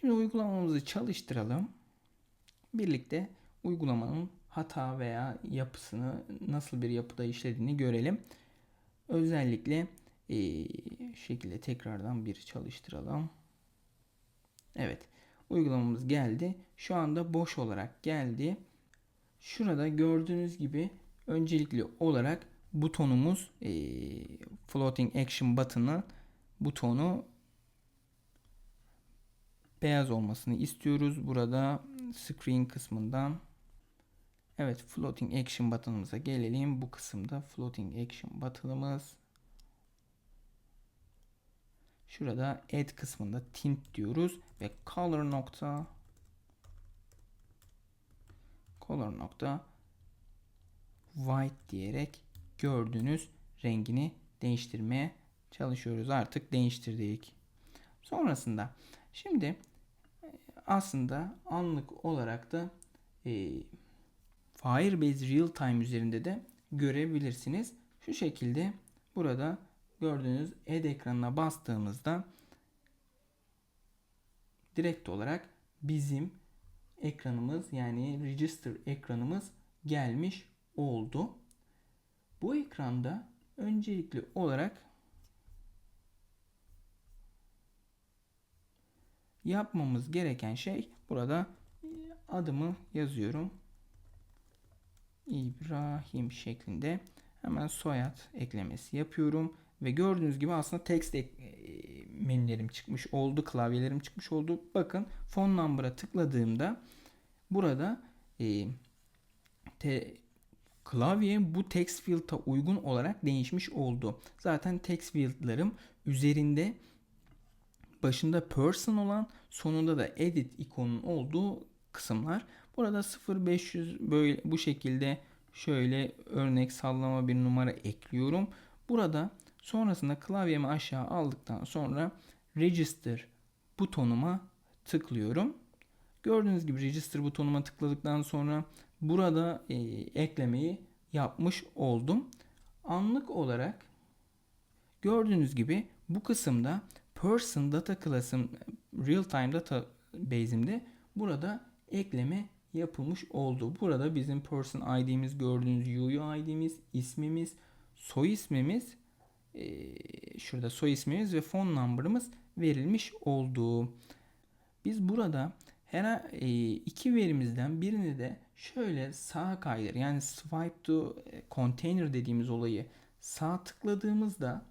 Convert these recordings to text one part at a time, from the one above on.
Şimdi uygulamamızı çalıştıralım. Birlikte uygulamanın hata veya yapısını nasıl bir yapıda işlediğini görelim. Özellikle eee, şekilde tekrardan bir çalıştıralım. Evet. Uygulamamız geldi. Şu anda boş olarak geldi. Şurada gördüğünüz gibi öncelikli olarak butonumuz eee, floating action button'ı butonu beyaz olmasını istiyoruz. Burada screen kısmından Evet floating action button'ımıza gelelim. Bu kısımda floating action button'ımız Şurada add kısmında tint diyoruz ve color nokta color nokta white diyerek gördüğünüz rengini değiştirmeye çalışıyoruz. Artık değiştirdik. Sonrasında şimdi aslında anlık olarak da e, Firebase Real Time üzerinde de görebilirsiniz. Şu şekilde burada gördüğünüz Add ekranına bastığımızda direkt olarak bizim ekranımız yani Register ekranımız gelmiş oldu. Bu ekranda öncelikli olarak yapmamız gereken şey burada adımı yazıyorum. İbrahim şeklinde hemen soyad eklemesi yapıyorum ve gördüğünüz gibi aslında text e, menülerim çıkmış oldu, klavyelerim çıkmış oldu. Bakın phone number'a tıkladığımda burada e, te, klavye bu text field'a uygun olarak değişmiş oldu. Zaten text field'larım üzerinde başında person olan sonunda da edit ikonun olduğu kısımlar. Burada 0500 böyle bu şekilde şöyle örnek sallama bir numara ekliyorum. Burada sonrasında klavyemi aşağı aldıktan sonra register butonuma tıklıyorum. Gördüğünüz gibi register butonuma tıkladıktan sonra burada e, eklemeyi yapmış oldum. Anlık olarak gördüğünüz gibi bu kısımda person data class'ım real time data base'imde burada ekleme yapılmış oldu. Burada bizim person ID'miz gördüğünüz UU ID'miz, ismimiz, soy ismimiz, eee, şurada soy ismimiz ve phone number'ımız verilmiş oldu. Biz burada her e, iki verimizden birini de şöyle sağa kaydır yani swipe to container dediğimiz olayı sağ tıkladığımızda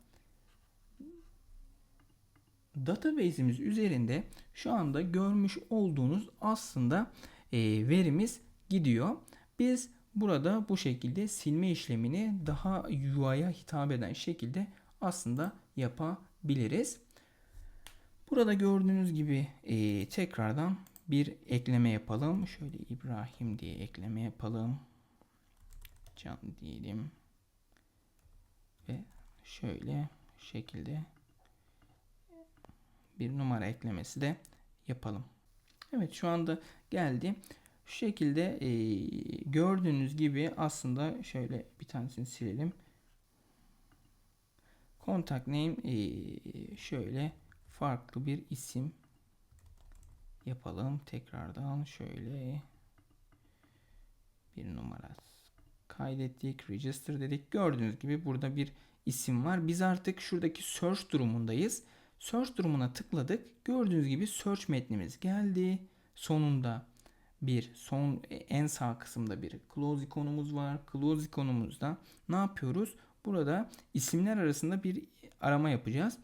database'imiz üzerinde şu anda görmüş olduğunuz aslında e, verimiz gidiyor. Biz burada bu şekilde silme işlemini daha UI'ya hitap eden şekilde aslında yapabiliriz. Burada gördüğünüz gibi e, tekrardan bir ekleme yapalım. Şöyle İbrahim diye ekleme yapalım. Can diyelim. Ve şöyle şekilde bir numara eklemesi de yapalım. Evet şu anda geldi. Şu şekilde e, gördüğünüz gibi aslında şöyle bir tanesini silelim. Contact name e, şöyle farklı bir isim yapalım. Tekrardan şöyle bir numara kaydettik. Register dedik. Gördüğünüz gibi burada bir isim var. Biz artık şuradaki search durumundayız. Search durumuna tıkladık. Gördüğünüz gibi search metnimiz geldi. Sonunda bir son en sağ kısımda bir close ikonumuz var. Close ikonumuzda ne yapıyoruz? Burada isimler arasında bir arama yapacağız.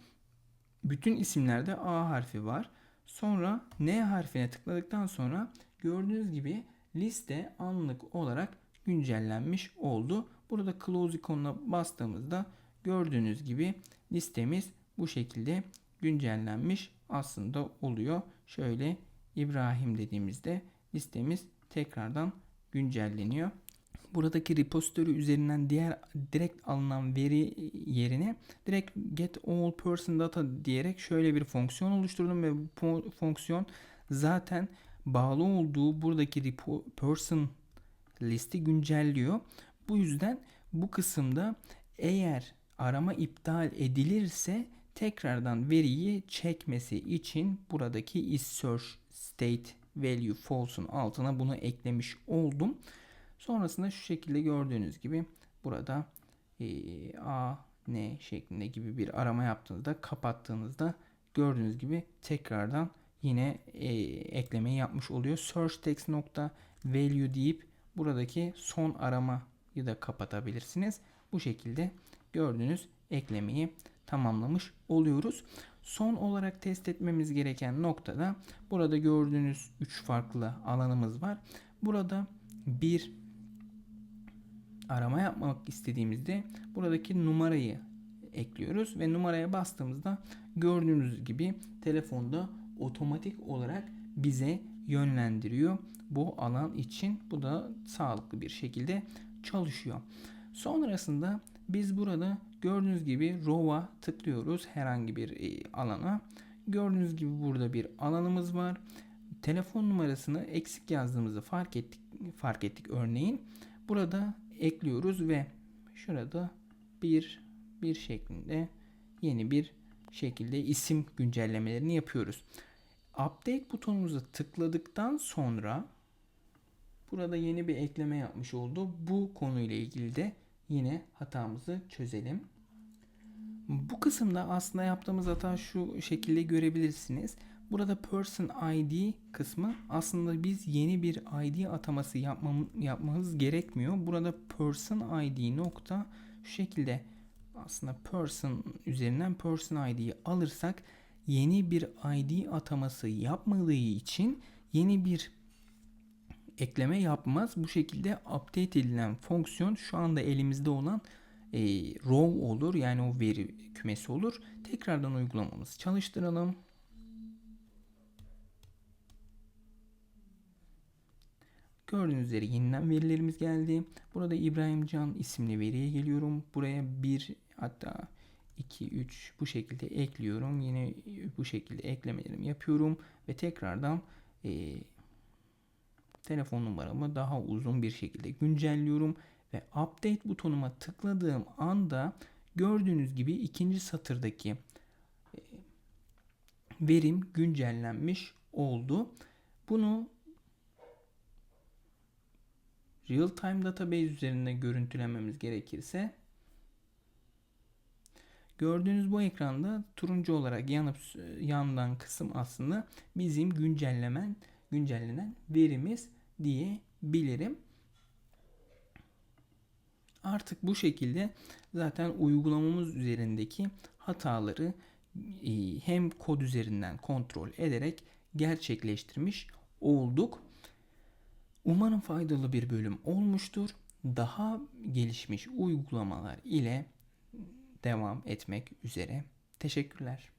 Bütün isimlerde A harfi var. Sonra N harfine tıkladıktan sonra gördüğünüz gibi liste anlık olarak güncellenmiş oldu. Burada close ikonuna bastığımızda gördüğünüz gibi listemiz bu şekilde güncellenmiş aslında oluyor. Şöyle İbrahim dediğimizde listemiz tekrardan güncelleniyor. Buradaki repository üzerinden diğer direkt alınan veri yerine direkt get all person data diyerek şöyle bir fonksiyon oluşturdum ve bu fonksiyon zaten bağlı olduğu buradaki repo, person listi güncelliyor. Bu yüzden bu kısımda eğer arama iptal edilirse tekrardan veriyi çekmesi için buradaki is search state value false'un altına bunu eklemiş oldum. Sonrasında şu şekilde gördüğünüz gibi burada e, a n şeklinde gibi bir arama yaptığınızda kapattığınızda gördüğünüz gibi tekrardan yine e, eklemeyi yapmış oluyor. Search text nokta value deyip buradaki son aramayı da kapatabilirsiniz. Bu şekilde gördüğünüz eklemeyi tamamlamış oluyoruz. Son olarak test etmemiz gereken noktada burada gördüğünüz 3 farklı alanımız var. Burada bir arama yapmak istediğimizde buradaki numarayı ekliyoruz ve numaraya bastığımızda gördüğünüz gibi telefonda otomatik olarak bize yönlendiriyor bu alan için. Bu da sağlıklı bir şekilde çalışıyor. Sonrasında biz burada gördüğünüz gibi Row'a tıklıyoruz herhangi bir e, alana. Gördüğünüz gibi burada bir alanımız var. Telefon numarasını eksik yazdığımızı fark ettik fark ettik örneğin. Burada ekliyoruz ve şurada bir bir şeklinde yeni bir şekilde isim güncellemelerini yapıyoruz. Update butonumuza tıkladıktan sonra burada yeni bir ekleme yapmış oldu. Bu konuyla ilgili de yine hatamızı çözelim. Bu kısımda aslında yaptığımız hata şu şekilde görebilirsiniz. Burada person ID kısmı aslında biz yeni bir ID ataması yapmam, yapmamız gerekmiyor. Burada person ID nokta şu şekilde aslında person üzerinden person ID'yi alırsak yeni bir ID ataması yapmadığı için yeni bir ekleme yapmaz. Bu şekilde update edilen fonksiyon şu anda elimizde olan e, row olur. Yani o veri kümesi olur. Tekrardan uygulamamızı çalıştıralım. Gördüğünüz üzere yeniden verilerimiz geldi. Burada İbrahim Can isimli veriye geliyorum. Buraya bir hatta 2, 3 bu şekilde ekliyorum. Yine bu şekilde eklemelerimi yapıyorum. Ve tekrardan e, telefon numaramı daha uzun bir şekilde güncelliyorum. Ve update butonuma tıkladığım anda gördüğünüz gibi ikinci satırdaki e, verim güncellenmiş oldu. Bunu real time database üzerinde görüntülememiz gerekirse gördüğünüz bu ekranda turuncu olarak yanıp yandan kısım aslında bizim güncellemen güncellenen verimiz diyebilirim. Artık bu şekilde zaten uygulamamız üzerindeki hataları e, hem kod üzerinden kontrol ederek gerçekleştirmiş olduk. Umarım faydalı bir bölüm olmuştur. Daha gelişmiş uygulamalar ile devam etmek üzere. Teşekkürler.